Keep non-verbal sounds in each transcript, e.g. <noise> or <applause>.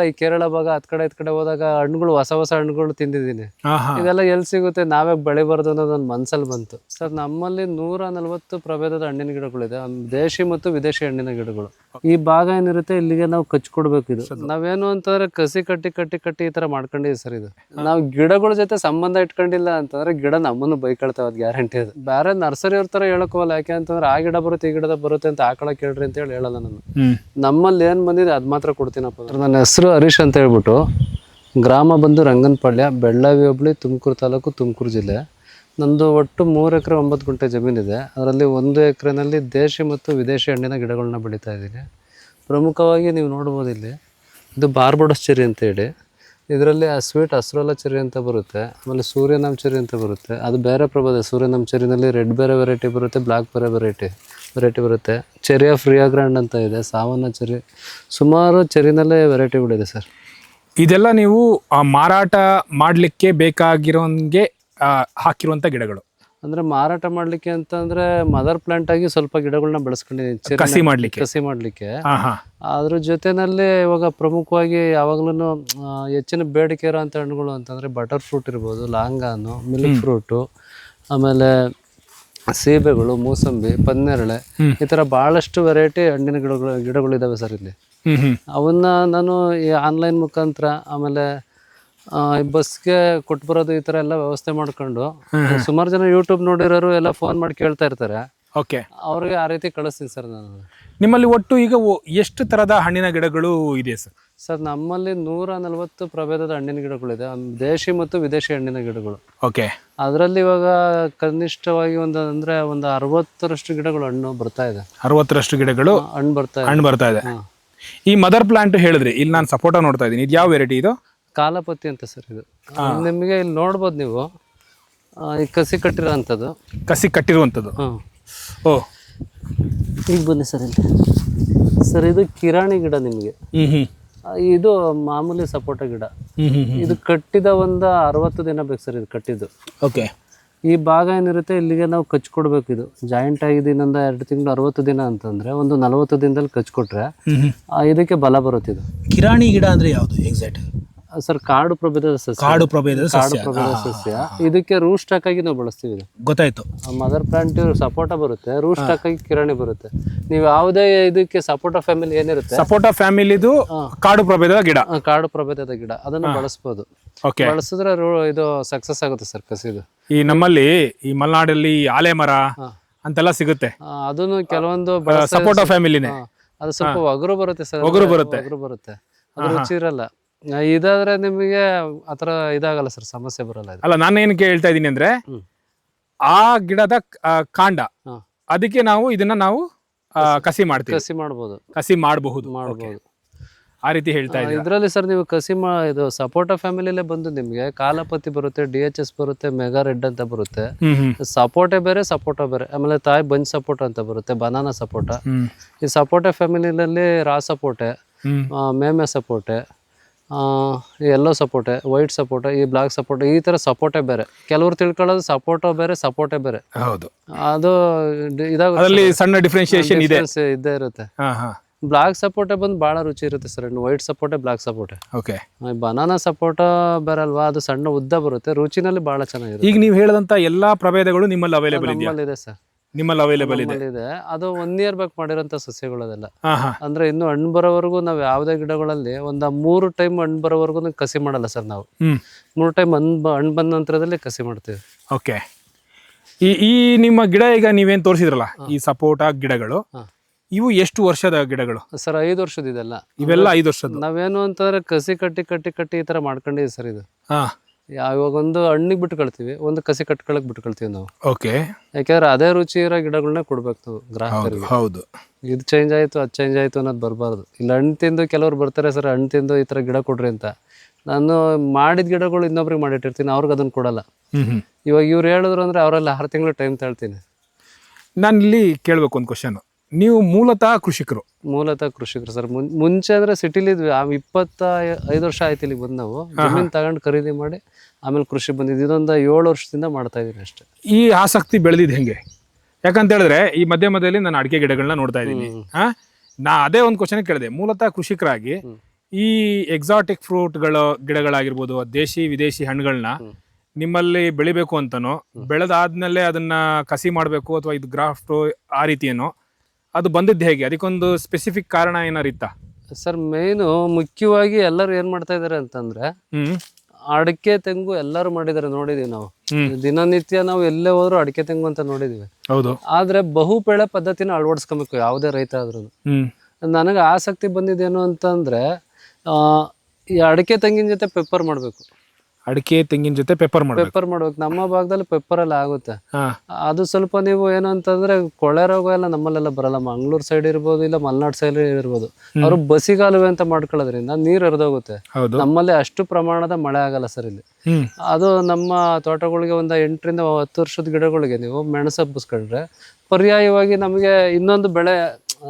ಎಲ್ಲ ಈ ಕೇರಳ ಭಾಗ ಹತ್ ಕಡೆ ಇತ್ ಕಡೆ ಹೋದಾಗ ಹಣ್ಣುಗಳು ಹೊಸ ಹೊಸ ಹಣ್ಣುಗಳು ತಿಂದಿದ್ದೀನಿ. ಇದೆಲ್ಲ ಎಲ್ಲಿ ಸಿಗುತ್ತೆ ನಾವೇ ಬೆಳಿಬಾರ್ದು ಅನ್ನೋದು ನನ್ನ ಮನ್ಸಲ್ಲಿ ಬಂತು. ಸರ್ ನಮ್ಮಲ್ಲಿ ನೂರ ನಲವತ್ತು ಪ್ರಭೇದದ ಹಣ್ಣಿನ ಗಿಡಗಳಿದೆ. ದೇಶಿ ಮತ್ತು ವಿದೇಶಿ ಹಣ್ಣಿನ ಗಿಡಗಳು. ಈ ಭಾಗ ಏನಿರುತ್ತೆ ಇಲ್ಲಿಗೆ ನಾವು ಕಚ್ಕೊಡ್ಬೇಕು ಇದು. ನಾವೇನು ಅಂತಂದ್ರೆ ಕಸಿ ಕಟ್ಟಿ ಕಟ್ಟಿ ಕಟ್ಟಿ ಈ ತರ ಮಾಡ್ಕೊಂಡಿದ್ದೀವಿ ಸರ್ ಇದು. ನಾವು ಗಿಡಗಳ ಜೊತೆ ಸಂಬಂಧ ಇಟ್ಕೊಂಡಿಲ್ಲ ಅಂತಂದ್ರೆ ಗಿಡ ನಮ್ಮನ್ನು ಬೈಕೊಳ್ತಾವ ಅದ್ ಗ್ಯಾರಂಟಿ ಅದು. ಬೇರೆ ನರ್ಸರಿ ಅವ್ರ ತರ ಹೇಳಕ್ ಹೋಗಲ್ಲ ಯಾಕೆ ಅಂತಂದ್ರೆ ಆ ಗಿಡ ಬರುತ್ತೆ ಈ ಗಿಡದ ಬರುತ್ತೆ ಅಂತ ಆಕಳ ಕೇಳ್ರಿ ಅಂತ ಹೇಳಿ ಹೇಳಲ್ಲ ನಾನು. ನಮ್ಮಲ್ಲಿ ಏನ್ ಬಂದಿದೆ ಅದ್ ಮಾತ್ರ ಕೊಡ್ತೀನಪ್ಪ. ನನ್ನ ಹೆಸರು ಹರೀಶ್ ಅಂತ ಹೇಳ್ಬಿಟ್ಟು ಗ್ರಾಮ ಬಂದು ರಂಗನಪಾಳ್ಯ ಬೆಳ್ಳಾವಿ ಹೋಬಳಿ, ತುಮಕೂರು ತಾಲೂಕು, ತುಮಕೂರು ಜಿಲ್ಲೆ. ನಂದು ಒಟ್ಟು ಮೂರು ಎಕರೆ ಒಂಬತ್ತು ಗುಂಟೆ ಜಮೀನಿದೆ ಅದರಲ್ಲಿ ಒಂದು ಎಕರೆನಲ್ಲಿ ದೇಶಿ ಮತ್ತು ವಿದೇಶಿ ಹಣ್ಣಿನ ಗಿಡಗಳನ್ನ ಬೆಳೀತಾ ಇದ್ದೀನಿ. ಪ್ರಮುಖವಾಗಿ ನೀವು ನೋಡ್ಬೋದು ಇಲ್ಲಿ, ಇದು ಬಾರ್ಬಡಸ್ ಚೆರಿ ಅಂತ ಹೇಳಿ. ಇದರಲ್ಲಿ ಆ ಸ್ವೀಟ್ ಹಸ್ರೋಲ ಚೆರಿ ಅಂತ ಬರುತ್ತೆ, ಆಮೇಲೆ ಸೂರ್ಯನಾಮ್ ಚೆರಿ ಅಂತ ಬರುತ್ತೆ. ಅದು ಬೇರೆ ಪ್ರಭೇದ, ಸೂರ್ಯನಾಮ್ ಚೆರಿನಲ್ಲಿ ರೆಡ್ ಬೇರೆ ವೆರೈಟಿ ಬರುತ್ತೆ ಬ್ಲ್ಯಾಕ್ ಬೇರೆ ವೆರೈಟಿ. ವೆರೈಟಿ ಬರುತ್ತೆ. ಚೆರಿಯ ಫ್ರಿಯಾ ಗ್ರ್ಯಾಂಡ್ ಅಂತ ಇದೆ. ಸಾವನ್ನ ಚೆರಿ ಸುಮಾರು ಚೆರಿನಲ್ಲೇ ವೆರೈಟಿಗಳಿದೆ ಸರ್ ಇದೆಲ್ಲ ನೀವು ಆ, ಮಾರಾಟ ಮಾಡಲಿಕ್ಕೆ ಬೇಕಾಗಿರೋಂಗೆ ಹಾಕಿರುವಂಥ ಗಿಡಗಳು. ಅಂದರೆ ಮಾರಾಟ ಮಾಡಲಿಕ್ಕೆ ಅಂತಂದರೆ ಮದರ್ ಪ್ಲಾಂಟ್ ಆಗಿ ಸ್ವಲ್ಪ ಗಿಡಗಳನ್ನ ಬೆಳೆಸ್ಕೊಂಡಿದ್ದೀನಿ ಕಸಿ ಮಾಡಲಿಕ್ಕೆ. ಕಸಿ ಮಾಡಲಿಕ್ಕೆ. ಹಾ ಹಾ. ಅದ್ರ ಜೊತೆನಲ್ಲಿ ಇವಾಗ ಪ್ರಮುಖವಾಗಿ ಯಾವಾಗ್ಲೂ ಹೆಚ್ಚಿನ ಬೇಡಿಕೆ ಇರೋಂಥ ಹಣ್ಣುಗಳು ಅಂತಂದ್ರೆ ಬಟರ್ ಫ್ರೂಟ್ ಇರ್ಬೋದು ಲಾಂಗಾನು ಮಿಲ್ಕ್ ಫ್ರೂಟು ಆಮೇಲೆ ಸೀಬೆಗಳು ಮೂಸಂಬಿ ಪನ್ನೇರಳೆ. ಈ ಥರ ಭಾಳಷ್ಟು ವೆರೈಟಿ ಹಣ್ಣಿನ ಗಿಡಗಳು ಗಿಡಗಳಿದ್ದಾವೆ ಸರ್ ಇಲ್ಲಿ. ಅವನ್ನ ನಾನು ಈ ಆನ್ಲೈನ್ ಮುಖಾಂತರ ಆಮೇಲೆ ಬಸ್ಗೆ ಕೊಟ್ಟು ಬರೋದು ಈ ಥರ ಎಲ್ಲ ವ್ಯವಸ್ಥೆ ಮಾಡ್ಕೊಂಡು ಸುಮಾರು ಜನ ಯೂಟ್ಯೂಬ್ ನೋಡಿರೋರು ಎಲ್ಲ ಫೋನ್ ಮಾಡಿ ಕೇಳ್ತಾ ಇರ್ತಾರೆ. ಓಕೆ ಅವ್ರಿಗೆ ಆ ರೀತಿ ಕಳಿಸ್ತೀನಿ ಸರ್ ನಾನು. ನಿಮ್ಮಲ್ಲಿ ಒಟ್ಟು ಈಗ ಎಷ್ಟು ತರದ ಹಣ್ಣಿನ ಗಿಡಗಳು ಇದೆ ಸರ್? ಸರ್ ನಮ್ಮಲ್ಲಿ ನೂರ ನಲವತ್ತು ಪ್ರಭೇದದ ಹಣ್ಣಿನ ಗಿಡಗಳಿದೆ. ಇದೆ ದೇಶಿ ಮತ್ತು ವಿದೇಶಿ ಹಣ್ಣಿನ ಗಿಡಗಳು. ಓಕೆ. ಅದರಲ್ಲಿ ಇವಾಗ ಕನಿಷ್ಠವಾಗಿ ಒಂದು ಅಂದ್ರೆ ಒಂದು ಅರವತ್ತರಷ್ಟು ಗಿಡಗಳು ಹಣ್ಣು ಬರ್ತಾ ಇದೆ. ಅರವತ್ತರಷ್ಟು ಗಿಡಗಳು ಹಣ್ಣು ಬರ್ತಾ ಇದೆ. ಹಣ್ಣು ಬರ್ತಾ ಇದೆ. ಹಾ. ಈ ಮದರ್ ಪ್ಲಾಂಟ್ ಹೇಳಿದ್ರಿ ಇಲ್ಲಿ ನಾನು ಸಪೋಟ ನೋಡ್ತಾ ಇದ್ದೀನಿ. ಇದು ಯಾವ ವೆರೈಟಿ ಇದು? ಕಾಲಪತಿ ಅಂತ ಸರ್ ಇದು. ನಿಮಗೆ ಇಲ್ಲಿ ನೋಡ್ಬೋದು ನೀವು. ಆ, ಈ ಕಸಿ ಕಟ್ಟಿರೋ ಅಂಥದ್ದು ಕಸಿ ಕಟ್ಟಿರುವಂಥದ್ದು. ಹಾಂ. ಓ. ಈಗ ಬನ್ನಿ ಸರ್ ಇಲ್ಲಿ. ಸರ್ ಇದು ಕಿರಾಣಿ ಗಿಡ ನಿಮಗೆ. ಹ್ಮ್ ಹ್ಮ್. ಆ, ಇದು ಮಾಮೂಲಿ ಸಪೋಟ ಗಿಡ. ಇದು ಕಟ್ಟಿದ ಒಂದು ಅರವತ್ತು ದಿನ ಬೇಕು ಸರ್ ಇದು ಕಟ್ಟಿದ್ದು. ಓಕೆ. ಈ ಭಾಗ ಏನಿರುತ್ತೆ ಇಲ್ಲಿಗೆ ನಾವು ಕಚ್ಕೊಡ್ಬೇಕು ಇದು. ಜಾಯಿಂಟ್ ಆಗಿದ್ದಿನಿಂದ ಎರಡು ತಿಂಗಳು ಅರವತ್ತು ದಿನ ಅಂತಂದ್ರೆ ಒಂದು ನಲವತ್ತು ದಿನದಲ್ಲಿ ಕಚ್ಕೊಟ್ರೆ ಹ್ಮ್ ಹ್ಮ್. ಇದಕ್ಕೆ ಬಲ ಬರುತ್ತೆ ಇದು. ಕಿರಾಣಿ ಗಿಡ ಅಂದ್ರೆ ಯಾವುದು ಎಕ್ಸಾಕ್ಟ್ ಸರ್ ಕಾಡು ಪ್ರಭೇದದ ಸಸ್ಯ. ಕಾಡು ಪ್ರಭೇದದ ಕಾಡು ಸಸ್ಯ. ಪ್ರಭೇದದ ಸಸ್ಯ. ಇದಕ್ಕೆ ರೂಟ್ ಸ್ಟಾಕ್ ಆಗಿ ನಾವು ಬಳಸ್ತೀವಿ ಇದು. ಗೊತ್ತಾಯ್ತು. ಮದರ್ ಪ್ಲಾಂಟ್ ಸಪೋಟ ಬರುತ್ತೆ. ರೂಟ್ ಸ್ಟಾಕ್ ಆಗಿ ಕಿರಾಣಿ ಬರುತ್ತೆ. ನೀವು ಯಾವುದೇ ಇದಕ್ಕೆ ಸಪೋಟ ಫ್ಯಾಮಿಲಿ ಏನಿರುತ್ತೆ? ಸಪೋಟ ಫ್ಯಾಮಿಲಿದು ಕಾಡು ಪ್ರಭೇದದ ಗಿಡ. ಆ, ಕಾಡು ಪ್ರಭೇದದ ಗಿಡ. ಅದನ್ನು ಬಳಸ್ಬೋದು. ಓಕೆ ಬಳಸಿದ್ರೆ ರೂ- ಇದು ಸಕ್ಸಸ್ ಆಗುತ್ತೆ ಸರ್ ಕಸಿದು. ಈ ನಮ್ಮಲ್ಲಿ ಈ ಮಲೆನಾಡಲ್ಲಿ ಆಲೆ ಮರ ಅಂತೆಲ್ಲ ಸಿಗುತ್ತೆ. ಆ, ಅದನ್ನು ಕೆಲವೊಂದು ಸಪೋರ್ಟ್ ಸಪೋಟ ಫ್ಯಾಮಿಲಿನೇ ಹಾ. ಅದು ಸ್ವಲ್ಪ ಒಗರು ಬರುತ್ತೆ ಸರ್. ಒಗರು ಬರುತ್ತೆ. ಒಗರು ಬರುತ್ತೆ. ಅದು ರುಚಿ ಇರಲ್ಲ. ಇದಾದ್ರೆ ನಿಮಗೆ ಆತರ ಇದಾಗಲ್ಲ ಸರ್ ಸಮಸ್ಯೆ ಬರಲ್ಲ ಇದು. ಅಲ್ಲ ನಾನು ಏನು ಕೇಳ್ತಾ ಇದ್ದೀನಿ ಅಂದ್ರೆ ಹ್ಮ್. ಆ ಗಿಡದ ಆ, ಕಾಂಡ ಹಾ. ಅದಕ್ಕೆ ನಾವು ಇದನ್ನ ನಾವು ಆ, ಕಸಿ ಮಾಡ್ತೀವಿ. ಕಸಿ ಮಾಡ್ಬೋದು. ಕಸಿ ಮಾಡಬಹುದು. ಮಾಡಬಹುದು ಆ ರೀತಿ ಹೇಳ್ತಾ ಇದ್ದೀನಿ ಇದರಲ್ಲಿ ಸರ್ ನೀವು ಕಸಿ ಮಾ ಇದು ಸಪೋರ್ಟ್ ಫ್ಯಾಮಿಲಿಲೇ ಬಂದು ನಿಮಗೆ ಕಾಲಪತಿ ಬರುತ್ತೆ ಡಿ ಎಚ್ ಎಸ್ ಬರುತ್ತೆ ಮೆಗಾ ರೆಡ್ ಅಂತ ಬರುತ್ತೆ. ಹ್ಮ್ ಹ್ಮ್. ಸಪೋಟೆ ಬೇರೆ ಸಪೋಟ ಬೇರೆ. ಆಮೇಲೆ ತಾಯಿ ಬಂಜ್ ಸಪೋರ್ಟ್ ಅಂತ ಬರುತ್ತೆ ಬನಾನಾ ಸಪೋಟ ಹ್ಮ್. ಈ ಸಪೋಟೆ ಫ್ಯಾಮಿಲಿನಲ್ಲಿ ರಾ ಸಪೋಟೆ ಹ್ಮ್. ಆ, ಮೇಮೆ ಸಪೋಟೆ ಎಲ್ಲೋ ಸಪೋರ್ಟೆ ವೈಟ್ ಸಪೋರ್ಟ್ ಈ ಬ್ಲಾಕ್ ಸಪೋರ್ಟ್ ಈ ತರ ಸಪೋಟೆ ಬೇರೆ. ಕೆಲವರು ತಿಳ್ಕೊಳ್ಳೋದು ಸಪೋರ್ಟ್ ಬೇರೆ ಸಪೋಟೆ ಬೇರೆ. ಹೌದು. ಅದು ಇದಾಗುತ್ತೆ ಸಣ್ಣ ಡಿಫ್ರೆನ್ಶಿಯೇಷನ್ ಇದೆ. ಇದ್ದೇ ಇರುತ್ತೆ. ಬ್ಲಾಕ್ ಸಪೋರ್ಟೆ ಬಂದು ಭಾಳ ರುಚಿ ಇರುತ್ತೆ ಸರ್. ಇನ್ನು ವೈಟ್ ಸಪೋಟೆ ಬ್ಲಾಕ್ ಸಪೋರ್ಟೆ ಓಕೆ ಬನಾನಾ ಸಪೋಟ ಬರಲ್ವಾ ಅದು ಸಣ್ಣ ಉದ್ದ ಬರುತ್ತೆ. ರುಚಿನಲ್ಲಿ ಭಾಳ ಚೆನ್ನಾಗಿರುತ್ತೆ. ಈಗ ನೀವು ಹೇಳಿದಂತ ಎಲ್ಲಾ ಪ್ರಭೇದಗಳು ನಿಮ್ಮಲ್ಲಿ ಅವೈಲೇಬಲ್ ಇದೆ ಸರ್. ನಿಮ್ಮಲ್ಲಿ ಅವೈಲೇಬಲ್ ಇದೆ. ಅದು ಒನ್ ಇಯರ್ ಬ್ಯಾಕ್ ಮಾಡಿರೋಂಥ ಸಸ್ಯಗಳು ಅದೆಲ್ಲ. ಅಂದ್ರೆ ಇನ್ನು ಹಣ್ಣು ಬರೋವರೆಗೂ ನಾವು ಯಾವುದೇ ಗಿಡಗಳಲ್ಲಿ ಒಂದು ಮೂರು ಟೈಮ್ ಹಣ್ಣು ಬರೋವರೆಗೂ ಕಸಿ ಮಾಡಲ್ಲ ಸರ್ ನಾವು. ಮೂರು ಟೈಮ್ ಹಣ್ಣು ಹಣ್ಣು ಬಂದ ನಂತರದಲ್ಲಿ ಕಸಿ ಮಾಡ್ತೀವಿ. ಓಕೆ ಈ ಈ ನಿಮ್ಮ ಗಿಡ ಈಗ ನೀವೇನು ತೋರಿಸಿದ್ರಲ್ಲ ಈ ಸಪೋಟ ಗಿಡಗಳು ಇವು ಎಷ್ಟು ವರ್ಷದ ಗಿಡಗಳು? ಸರ್ ಐದು ವರ್ಷದ ಇದೆಲ್ಲ ಇವೆಲ್ಲ ಐದು ವರ್ಷದ್ದು. ನಾವೇನು ಅಂತಂದ್ರೆ ಕಸಿ ಕಟ್ಟಿ ಕಟ್ಟಿ ಕಟ್ಟಿ ಈ ತರ ಮಾಡ್ಕೊಂಡಿದ್ದೀವಿ ಸರ್ ಇದು. ಇವಾಗ ಒಂದು ಹಣ್ಣಿಗೆ ಕಳ್ತೀವಿ ಒಂದು ಕಸಿ ಕಟ್ಕೊಳಕ್ ಬಿಟ್ಕೊಳ್ತೀವಿ ನಾವು. ಓಕೆ. ಯಾಕೆಂದ್ರೆ ಅದೇ ರುಚಿ ಇರೋ ಗಿಡಗಳನ್ನ ಕೊಡ್ಬೇಕು ನಾವು ಗ್ರಾಹಕರಿಗೆ. ಹೌದು ಇದು ಚೇಂಜ್ ಆಯ್ತು ಅದು ಚೇಂಜ್ ಆಯ್ತು ಅನ್ನೋದು ಬರಬಾರ್ದು. ಇಲ್ಲಿ ಹಣ್ಣು ತಿಂದು ಕೆಲವ್ರು ಬರ್ತಾರೆ ಸರ್ ಹಣ್ಣು ತಿಂದು ಈ ಥರ ಗಿಡ ಕೊಡ್ರಿ ಅಂತ. ನಾನು ಮಾಡಿದ ಗಿಡಗಳು ಇನ್ನೊಬ್ರಿಗೆ ಮಾಡಿಟ್ಟಿರ್ತೀನಿ ಅವ್ರಿಗೆ ಅದನ್ನು ಕೊಡಲ್ಲ. ಇವಾಗ ಇವ್ರು ಹೇಳಿದ್ರು ಅಂದ್ರೆ ಅವರೆಲ್ಲ ಆರು ತಿಂಗಳು ಟೈಮ್ ತಳ್ತೀನಿ. ನಾನು ಇಲ್ಲಿ ಕೇಳ್ಬೇಕು ಒಂದು ಕ್ವಶನ್ ನೀವು ಮೂಲತಃ ಕೃಷಿಕರು? ಮೂಲತಃ ಕೃಷಿಕರು ಸರ್. ಮುಂಚೆ ಅಂದ್ರೆ ಸಿಟಿಲಿ ಇದ್ವಿ. ಆ ಇಪ್ಪತ್ತ ಐದು ವರ್ಷ ಆಯ್ತು ಇಲ್ಲಿ ಬಂದು ನಾವು ಜಮೀನ್ ತಗೊಂಡು ಖರೀದಿ ಮಾಡಿ ಆಮೇಲೆ ಕೃಷಿ ಬಂದಿದ್ದು. ಇದೊಂದು ಏಳು ವರ್ಷದಿಂದ ಮಾಡ್ತಾ ಇದೀನಿ ಅಷ್ಟೇ. ಈ ಆಸಕ್ತಿ ಬೆಳೆದಿದ್ದು ಹೆಂಗೆ? ಯಾಕಂತ ಹೇಳಿದ್ರೆ ಈ ಮಧ್ಯ ಮಧ್ಯದಲ್ಲಿ ನಾನು ಅಡಿಕೆ ಗಿಡಗಳನ್ನ ನೋಡ್ತಾ ಇದ್ದೀನಿ. ಹಾ? ನಾ ಅದೇ ಒಂದು ಕ್ವಶನ್ ಕೇಳಿದೆ. ಮೂಲತಃ ಕೃಷಿಕರಾಗಿ ಈ ಎಕ್ಸಾಟಿಕ್ ಫ್ರೂಟ್ಗಳ ಗಿಡಗಳಾಗಿರ್ಬೋದು ದೇಶಿ ವಿದೇಶಿ ಹಣ್ಣುಗಳನ್ನ ನಿಮ್ಮಲ್ಲಿ ಬೆಳಿಬೇಕು ಅಂತನೋ ಬೆಳೆದಾದ್ಮೇಲೆ ಅದನ್ನ ಕಸಿ ಮಾಡಬೇಕು ಅಥವಾ ಇದು ಗ್ರಾಫ್ಟ್ ಆ ರೀತಿಯೇನೋ ಅದು ಬಂದಿದ್ದು ಹೇಗೆ? ಅದಕ್ಕೊಂದು ಸ್ಪೆಸಿಫಿಕ್ ಕಾರಣ ಏನಾರು ಇತ್ತ? ಸರ್ ಮೇನು ಮುಖ್ಯವಾಗಿ ಎಲ್ಲರೂ ಏನ್ ಮಾಡ್ತಾ ಇದಾರೆ ಅಂತಂದ್ರೆ ಹ್ಮ್. ಅಡಿಕೆ ತೆಂಗು ಎಲ್ಲರೂ ಮಾಡಿದಾರೆ ನೋಡಿದೀವಿ ನಾವು. ದಿನನಿತ್ಯ ನಾವು ಎಲ್ಲೇ ಹೋದ್ರು ಅಡಿಕೆ ತೆಂಗು ಅಂತ ನೋಡಿದೀವಿ. ಹೌದು. ಆದ್ರೆ ಬಹು ಬೆಳೆ ಪದ್ಧತಿನ ಅಳವಡಿಸ್ಕೊಬೇಕು ಯಾವುದೇ ರೈತ ಆದ್ರೂ ಹ್ಮ್. ನನಗೆ ಆಸಕ್ತಿ ಬಂದಿದ್ದೇನು ಅಂತಂದ್ರೆ ಆ, ಈ ಅಡಿಕೆ ತೆಂಗಿನ ಜೊತೆ ಪೆಪ್ಪರ್ ಮಾಡಬೇಕು. ಅಡಿಕೆ ತೆಂಗಿನ ಜೊತೆ ಪೆಪ್ಪರ್ ಮಾಡಬೇಕು. ಪೆಪ್ಪರ್ ಮಾಡ್ಬೇಕು. ನಮ್ಮ ಭಾಗದಲ್ಲಿ ಪೆಪ್ಪರ್ ಎಲ್ಲ ಆಗುತ್ತೆ. ಹಾ. ಅದು ಸ್ವಲ್ಪ ನೀವು ಏನು ಅಂತಂದ್ರೆ ಕೊಳೆ ರೋಗ ಎಲ್ಲ ನಮ್ಮಲ್ಲೆಲ್ಲ ಬರಲ್ಲ. ಮಂಗಳೂರು ಸೈಡ್ ಇರ್ಬೋದು ಇಲ್ಲ ಮಲ್ನಾಡ್ ಸೈಡ್ ಇರ್ಬೋದು. ಅವರು ಬಸಿಗಾಲುವೆ ಅಂತ ಮಾಡ್ಕೊಳ್ಳೋದ್ರಿಂದ ನೀರು ಹರಿದೋಗುತ್ತೆ. ಹೌದು. ನಮ್ಮಲ್ಲಿ ಅಷ್ಟು ಪ್ರಮಾಣದ ಮಳೆ ಆಗಲ್ಲ ಸರ್ ಇಲ್ಲಿ. ಹ್ಮ್. ಅದು ನಮ್ಮ ತೋಟಗಳಿಗೆ ಒಂದು ಎಂಟರಿಂದ ಹತ್ತು ವರ್ಷದ ಗಿಡಗಳಿಗೆ ನೀವು ಮೆಣಸು ಹಬ್ಬಿಸ್ಕೊಂಡ್ರೆ ಪರ್ಯಾಯವಾಗಿ ನಮಗೆ ಇನ್ನೊಂದು ಬೆಳೆ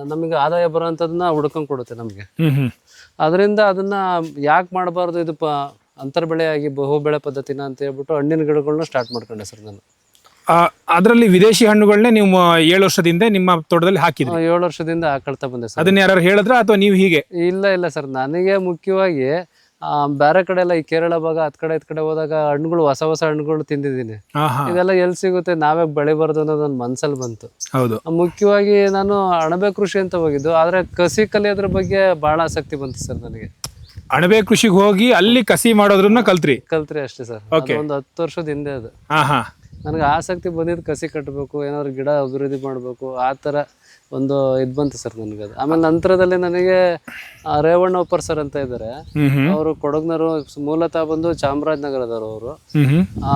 ನಮಗೆ ಆದಾಯ ಅಂತದನ್ನ ಹುಡ್ಕೊಂಡ್ ಕೊಡುತ್ತೆ ನಮಗೆ. ಹ್ಮ್ ಹ್ಮ್. ಅದರಿಂದ ಅದನ್ನ ಯಾಕೆ ಮಾಡಬಾರ್ದು ಇದು ಪ ಅಂತರ್ ಬಹುಬೆಳೆ ಬಹು ಬೆಳೆ ಪದ್ಧತಿನ ಅಂತ ಹೇಳ್ಬಿಟ್ಟು ಹಣ್ಣಿನ ಗಿಡಗಳನ್ನ ಸ್ಟಾರ್ಟ್ ಮಾಡ್ಕೊಂಡೆ ಸರ್ ನಾನು. ಅದರಲ್ಲಿ ವಿದೇಶಿ ಹಣ್ಣುಗಳನ್ನೇ ನೀವು ಏಳು ವರ್ಷದಿಂದ ನಿಮ್ಮ ತೋಟದಲ್ಲಿ ಹಾಕಿದ್ರಿ? ಏಳು ವರ್ಷದಿಂದ ಹಾಕೊಳ್ತಾ ಬಂದೆ ಸರ್. ಅದನ್ನ ಯಾರು ಹೇಳಿದ್ರ ಅಥವಾ ನೀವು ಹೀಗೆ? ಇಲ್ಲ ಇಲ್ಲ ಸರ್. ನನಗೆ ಮುಖ್ಯವಾಗಿ ಆ, ಬೇರೆ ಕಡೆ ಎಲ್ಲ ಈ ಕೇರಳ ಭಾಗ ಹತ್ ಕಡೆ ಇತ್ ಕಡೆ ಹೋದಾಗ ಹಣ್ಣುಗಳು ಹೊಸ ಹೊಸ ಹಣ್ಣುಗಳು ತಿಂದಿದ್ದೀನಿ. ಇದೆಲ್ಲ ಎಲ್ಲಿ ಸಿಗುತ್ತೆ? ನಾವೇ ಬೆಳಿಬಾರ್ದು ಅನ್ನೋದು ನನ್ನ ಮನ್ಸಲ್ಲಿ ಬಂತು. ಹೌದು. ಮುಖ್ಯವಾಗಿ ನಾನು ಅಣಬೆ ಕೃಷಿ ಅಂತ ಹೋಗಿದ್ದು ಆದ್ರೆ ಕಸಿ ಕಲಿಯೋದ್ರ ಬಗ್ಗೆ ಬಹಳ ಆಸಕ್ತಿ ಬಂತು ಸರ್ ನನಗೆ. ಅಣಬೆ ಕೃಷಿಗೆ ಹೋಗಿ ಅಲ್ಲಿ ಕಸಿ ಮಾಡೋದ್ರನ್ನ ಕಲ್ತ್ರಿ? ಕಲ್ತ್ರಿ ಅಷ್ಟೇ ಸರ್. Okay. ಒಂದು ಹತ್ತು ವರ್ಷದ ಹಿಂದೆ ಅದು. ಹಾ ಹಾ ನನಗೆ ಆಸಕ್ತಿ ಬಂದಿದ್ದು ಕಸಿ ಕಟ್ಟಬೇಕು ಏನಾದ್ರು ಗಿಡ ಅಭಿವೃದ್ಧಿ ಮಾಡಬೇಕು ಆ ಥರ ಒಂದು ಇದು ಬಂತು ಸರ್ ನನಗೆ ಅದು. ಆಮೇಲೆ ನಂತರದಲ್ಲಿ ನನಗೆ ಆ, ರೇವಣ್ಣ ಒಪ್ಪರ್ ಸರ್ ಅಂತ ಇದ್ದಾರೆ. ಅವರು ಕೊಡಗ್ನವರು ಮೂಲತಃ ಬಂದು ಚಾಮರಾಜನಗರದವರು ಅವರು.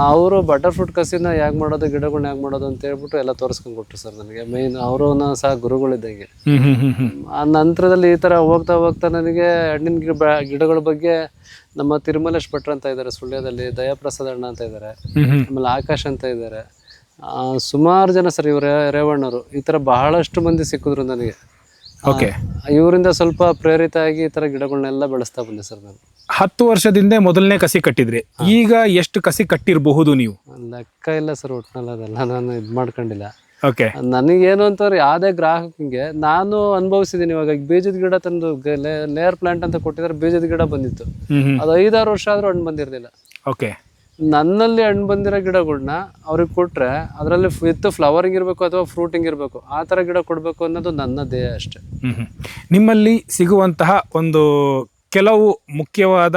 ಅವರು ಬಟರ್ ಫ್ರೂಟ್ ಕಸಿನ ಹೇಗೆ ಮಾಡೋದು ಗಿಡಗಳನ್ನ ಹೇಗೆ ಮಾಡೋದು ಅಂತ ಹೇಳ್ಬಿಟ್ಟು ಎಲ್ಲ ತೋರಿಸ್ಕೊಂಡು ಕೊಟ್ಟರು ಸರ್ ನನಗೆ. ಮೈನ್ ಅವರು ಸಹ ಗುರುಗಳಿದ್ದಂಗೆ. ಆ ನಂತರದಲ್ಲಿ ಈ ಥರ ಹೋಗ್ತಾ ಹೋಗ್ತಾ ನನಗೆ ಹಣ್ಣಿನ ಗಿಡ ಗಿಡಗಳ ಬಗ್ಗೆ ನಮ್ಮ ತಿರುಮಲೇಶ್ ಭಟ್ರ ಅಂತ ಇದ್ದಾರೆ ಸುಳ್ಯದಲ್ಲಿ ದಯಾಪ್ರಸಾದ್ ಅಣ್ಣ ಅಂತ ಇದ್ದಾರೆ. ಆಮೇಲೆ ಆಕಾಶ್ ಅಂತ ಇದ್ದಾರೆ. ಸುಮಾರು ಜನ ಸರ್ ಇವರು ರೇವಣ್ಣವರು. ಈ ಥರ ಬಹಳಷ್ಟು ಮಂದಿ ಸಿಕ್ಕಿದ್ರು ನನಗೆ. ಓಕೆ ಇವರಿಂದ ಸ್ವಲ್ಪ ಪ್ರೇರಿತ ಆಗಿ ಈ ಥರ ಗಿಡಗಳನ್ನೆಲ್ಲ ಬೆಳೆಸ್ತಾ ಬಂದೆ ಸರ್ ನಾನು. ಹತ್ತು ವರ್ಷದಿಂದ ಮೊದಲನೇ ಕಸಿ ಕಟ್ಟಿದ್ರಿ. ಈಗ ಎಷ್ಟು ಕಸಿ ಕಟ್ಟಿರಬಹುದು ನೀವು? ಲೆಕ್ಕ ಇಲ್ಲ ಸರ್ ಒಟ್ನಲ್ಲಿ ಅದೆಲ್ಲ ನಾನು ಇದು ಮಾಡ್ಕೊಂಡಿಲ್ಲ. ಓಕೆ ನನಗೇನು ಅಂತಂದ್ರೆ ಯಾವುದೇ ಗ್ರಾಹಕಂಗೆ ನಾನು ಅನುಭವಿಸಿದ್ದೀನಿ ಇವಾಗ. ಬೀಜದ ಗಿಡ ತಂದು ಲೇಯರ್ ಪ್ಲಾಂಟ್ ಅಂತ ಕೊಟ್ಟಿದ್ದಾರೆ ಬೀಜದ ಗಿಡ ಬಂದಿತ್ತು. ಅದು ಐದಾರು ವರ್ಷ ಆದ್ರೂ ಹಣ್ಣು ಬಂದಿರಲಿಲ್ಲ. ಓಕೆ ನನ್ನಲ್ಲಿ ಹಣ್ಣು ಬಂದಿರೋ ಗಿಡಗಳನ್ನ ಅವ್ರಿಗೆ ಕೊಟ್ಟರೆ ಅದರಲ್ಲಿ ವಿತ್ ಫ್ಲವರಿಂಗ್ ಇರಬೇಕು ಅಥವಾ ಫ್ರೂಟಿಂಗ್ ಇರಬೇಕು ಆ ಥರ ಗಿಡ ಕೊಡಬೇಕು ಅನ್ನೋದು ನನ್ನ ಧ್ಯೇಯ ಅಷ್ಟೇ ನಿಮ್ಮಲ್ಲಿ ಸಿಗುವಂತಹ ಒಂದು ಕೆಲವು ಮುಖ್ಯವಾದ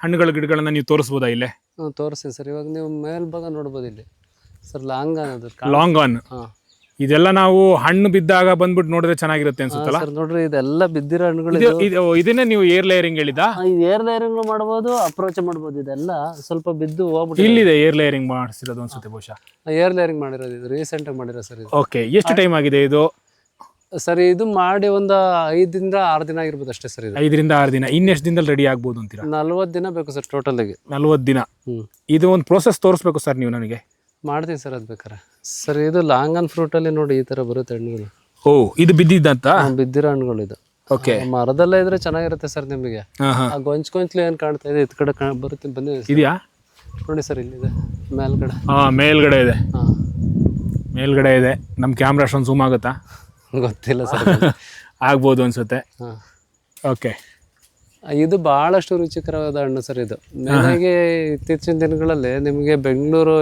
ಹಣ್ಣುಗಳ ಗಿಡಗಳನ್ನ ನೀವು ತೋರಿಸ್ಬೋದಾ ಇಲ್ಲೇ? ತೋರಿಸ್ತೀನಿ ಸರ್. ಇವಾಗ ನೀವು ಮೇಲ್ಭಾಗ ನೋಡ್ಬೋದು ಇಲ್ಲಿ. ಸರ್ ಲಾಂಗ್ ಅನ್ನೋದು ಲಾಂಗ್ ಆನ್. ಹಾಂ. ಇದೆಲ್ಲ ನಾವು ಹಣ್ಣು ಬಿದ್ದಾಗ ಬಂದ್ಬಿಟ್ಟು ನೋಡಿದ್ರೆ ಚೆನ್ನಾಗಿರುತ್ತೆ ಅನ್ಸುತ್ತಲ್ಲ? ಸರ್ ನೋಡ್ರಿ ಇದೆಲ್ಲ ಬಿದ್ದಿರೋ ಹಣ್ಣುಗಳು ಇದು ಇದು ಇದನ್ನೇ ನೀವು ಏರ್ ಲೇಯರಿಂಗ್ ಹೇಳಿದ ಏರ್ ಲೇಯರಿಂಗ್ ಮಾಡ್ಬೋದು ಅಪ್ರೋಚ್ ಮಾಡ್ಬೋದು ಇದೆಲ್ಲ ಸ್ವಲ್ಪ ಬಿದ್ದು ಹೋಗ್ಬಿಟ್ಟು ಇಲ್ಲಿದೆ ಏರ್ ಲೇಯರಿಂಗ್ ಮಾಡಿಸಿರೋದು ಅನ್ಸುತ್ತೆ ಬಹುಶಃ. ಏರ್ ಲೇಯರಿಂಗ್ ಮಾಡಿರೋದು ಇದು ರೀಸೆಂಟಾಗಿ ಮಾಡಿರೋ ಸರ್ ಇದು. ಓಕೆ ಎಷ್ಟು ಟೈಮ್ ಆಗಿದೆ ಇದು? ಸರ್ ಇದು ಮಾಡಿ ಒಂದು ಐದರಿಂದ ಆರು ದಿನ ಆಗಿರ್ಬೋದು ಅಷ್ಟೇ ಸರ್ ಇದು. ಐದರಿಂದ ಆರು ದಿನ ಇನ್ನೆಷ್ಟು ದಿನದಲ್ಲಿ ರೆಡಿ ಆಗ್ಬೋದು ಅಂತೀರಾ? ನಲ್ವತ್ತು ದಿನ ಬೇಕು ಸರ್ ಟೋಟಲ್ ಆಗಿ. ನಲ್ವತ್ತು ದಿನ. ಇದು ಒಂದು ಪ್ರೋಸೆಸ್ ತೋರಿಸ್ಬೇಕು ಸರ್ ನೀವು ನನಗೆ. ಮಾಡ್ತೀನಿ ಸರ್ ಅದು ಬೇಕಾರೆ ಸರ್ ಇದು ಲಾಂಗ್ ಫ್ರೂಟ್ ಫ್ರೂಟಲ್ಲಿ ನೋಡಿ ಈ ಥರ ಬರುತ್ತೆ ಹಣ್ಣುಗಳು. ಓ ಇದು ಬಿದ್ದಿದ್ದಂತ ಬಿದ್ದಿರೋ ಹಣ್ಣುಗಳು ಇದು. ಓಕೆ ಮರದಲ್ಲೇ ಇದ್ರೆ ಚೆನ್ನಾಗಿರುತ್ತೆ ಸರ್ ನಿಮಗೆ. ಆ ಗೊಂಚ್ ಗೊಂಚ್ಲಿ ಏನು ಕಾಣ್ತಾ ಇದೆ? ಇದ್ ಕಡೆ ಬರುತ್ತೆ ಬಂದಿದೆ. ಇದೆಯಾ? ನೋಡಿ ಸರ್ ಇಲ್ಲಿದೆ. ಮೇಲ್ಗಡೆ. ಹಾ ಮೇಲ್ಗಡೆ ಇದೆ. ಹಾಂ. ಮೇಲ್ಗಡೆ ಇದೆ. ನಮ್ಮ ಕ್ಯಾಮ್ರಾ ಅಷ್ಟೊಂದು ಝೂಮ್ ಆಗುತ್ತಾ? ಗೊತ್ತಿಲ್ಲ ಸರ್ <laughs> ಆಗ್ಬೋದು ಅನ್ಸುತ್ತೆ. ಹಾಂ. ಓಕೆ ಇದು ಬಹಳಷ್ಟು ರುಚಿಕರವಾದ ಹಣ್ಣು ಸರ್ ಇದು. ನನಗೆ ಇತ್ತೀಚಿನ ದಿನಗಳಲ್ಲಿ ನಿಮಗೆ ಬೆಂಗಳೂರು